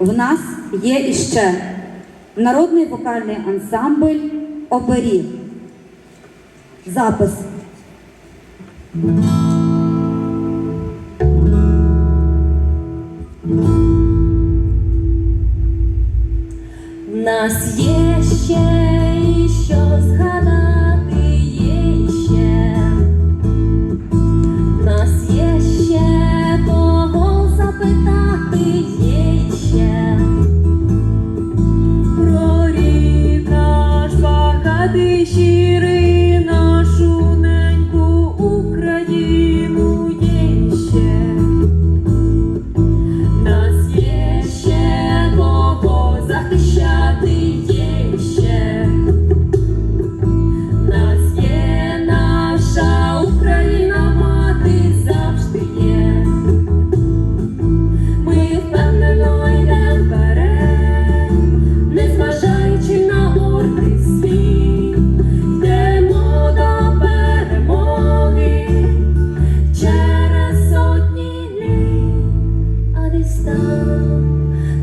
в нас є іще народний вокальний ансамбль оберіг. Запис. В нас є ще.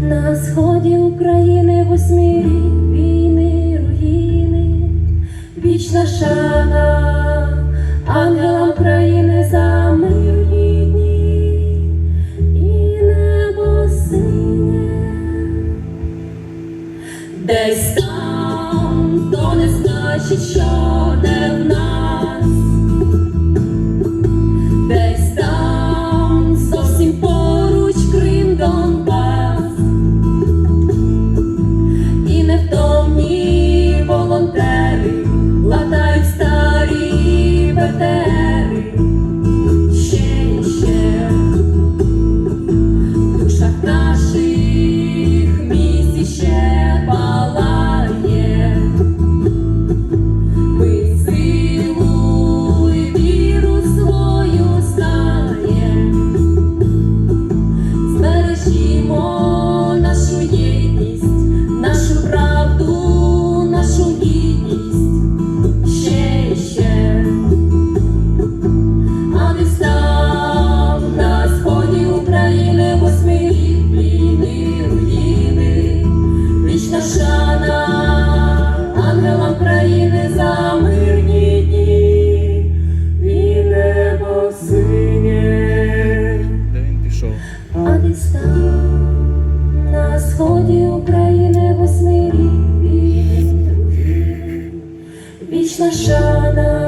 На сході України восьмі війни, руїни, вічна шана, ангела України за мирні дні і небо синє, десь там, то не значить, що де. України восьми вічна шана.